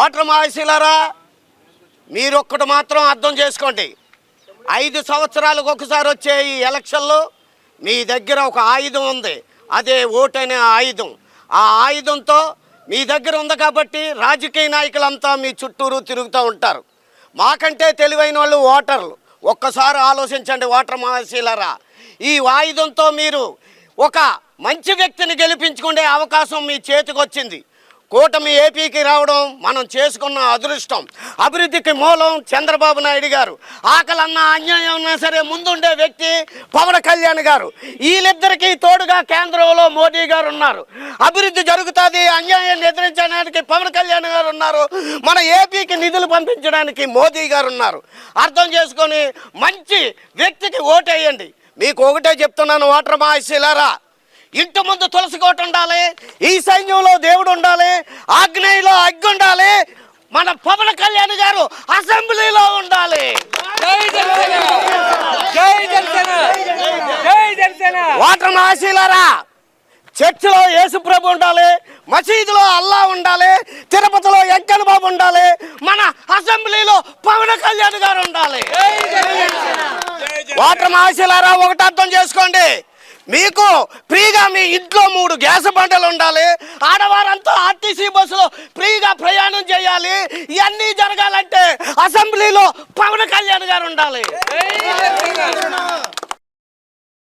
Voter మహాశీలారా మీరు ఒక్కటి మాత్రం అర్థం చేసుకోండి. ఐదు సంవత్సరాలకు ఒకసారి వచ్చే ఈ ఎలక్షన్లో మీ దగ్గర ఒక ఆయుధం ఉంది. అదే ఓటు అనే ఆయుధం. ఆ ఆయుధంతో మీ దగ్గర ఉంది కాబట్టి రాజకీయ నాయకులంతా మీ చుట్టూరు తిరుగుతూ ఉంటారు. మాకంటే తెలివైన వాళ్ళు ఓటర్లు. ఒక్కసారి ఆలోచించండి ఓటర్ మహాశీలరా. ఈ ఆయుధంతో మీరు ఒక మంచి వ్యక్తిని గెలిపించుకునే అవకాశం మీ చేతికి వచ్చింది కూటమి ఏపీకి రావడం మనం చేసుకున్న అదృష్టం. అభివృద్ధికి మూలం చంద్రబాబు నాయుడు గారు. ఆకలన్న అన్యాయం ఉన్నా సరే ముందుండే వ్యక్తి పవన్ కళ్యాణ్ గారు. వీళ్ళిద్దరికీ తోడుగా కేంద్రంలో మోదీ గారు ఉన్నారు. అభివృద్ధి జరుగుతుంది అన్యాయాన్ని ఎదిరించడానికి పవన్ కళ్యాణ్ గారు ఉన్నారు. మన ఏపీకి నిధులు పంపించడానికి మోదీ గారు ఉన్నారు. అర్థం చేసుకొని మంచి వ్యక్తికి ఓటేయండి. మీకు ఒకటే చెప్తున్నాను ఓటర్ మహాశీలారా ఇంటి ముందు తులసి కోట ఉండాలి ఈ సైన్యంలో దేవుడు ఉండాలి ఆగ్నేయంలో అగ్గి ఉండాలి మన పవన్ కళ్యాణ్ గారు అసెంబ్లీలో ఉండాలి. ఓటర్ మహాశీలారా చర్చిలో యేసుప్రభు ఉండాలి మసీదులో అల్లా ఉండాలి తిరుపతిలో వెంకన్న బాబు ఉండాలి మన అసెంబ్లీలో పవన్ కళ్యాణ్ గారు ఉండాలి. ఓటర్ మహాశీలారా ఒకటి అర్థం చేసుకోండి. మీకు ఫ్రీగా మీ ఇంట్లో మూడు గ్యాస్ బండలు ఉండాలి. ఆడవారంతా ఆర్టీసీ బస్సులో ఫ్రీగా ప్రయాణం చేయాలి. ఇవన్నీ జరగాలంటే అసెంబ్లీలో పవన్ కళ్యాణ్ గారు ఉండాలి.